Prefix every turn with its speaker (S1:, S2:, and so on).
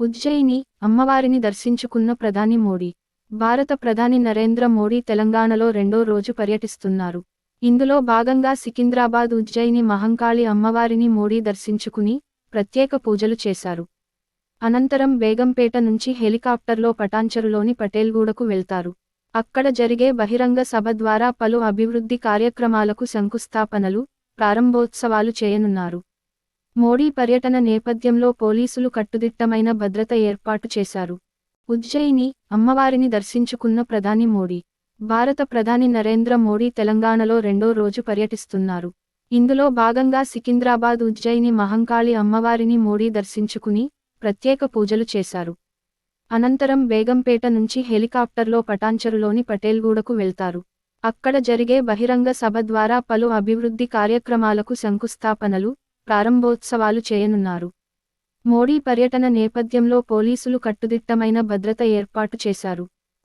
S1: ఉజ్జయిని అమ్మవారిని దర్శించుకున్న ప్రధాని మోడీ. భారత ప్రధాని నరేంద్ర మోడీ తెలంగాణలో రెండో రోజు పర్యటిస్తున్నారు. ఇందులో భాగంగా సికింద్రాబాద్ ఉజ్జయిని మహంకాళి అమ్మవారిని మోడీ దర్శించుకుని ప్రత్యేక పూజలు చేశారు. అనంతరం బేగంపేట నుంచి హెలికాప్టర్లో పటాంచరులోని పటేల్గూడకు వెళ్తారు. అక్కడ జరిగే బహిరంగ సభ ద్వారా పలు అభివృద్ధి కార్యక్రమాలకు శంకుస్థాపనలు ప్రారంభోత్సవాలు చేయనున్నారు. మోడీ పర్యటన నేపథ్యంలో పోలీసులు కట్టుదిట్టమైన భద్రత ఏర్పాటు చేశారు. ఉజ్జయిని అమ్మవారిని దర్శించుకున్న ప్రధాని మోడీ భారత ప్రధాని నరేంద్ర మోడీ తెలంగాణలో రెండో రోజు పర్యటిస్తున్నారు. ఇందులో భాగంగా సికింద్రాబాద్ ఉజ్జయిని మహంకాళి అమ్మవారిని మోడీ దర్శించుకుని ప్రత్యేక పూజలు చేశారు. అనంతరం బేగంపేట నుంచి హెలికాప్టర్లో పటాంచరులోని పటేల్గూడకు వెళ్తారు. అక్కడ జరిగే బహిరంగ సభ ద్వారా పలు అభివృద్ధి కార్యక్రమాలకు శంకుస్థాపనలు ప్రారంభోత్సవాలు చేయనున్నారు. మోడీ పర్యటన నేపథ్యంలో పోలీసులు కట్టుదిట్టమైన భద్రత ఏర్పాటు చేశారు.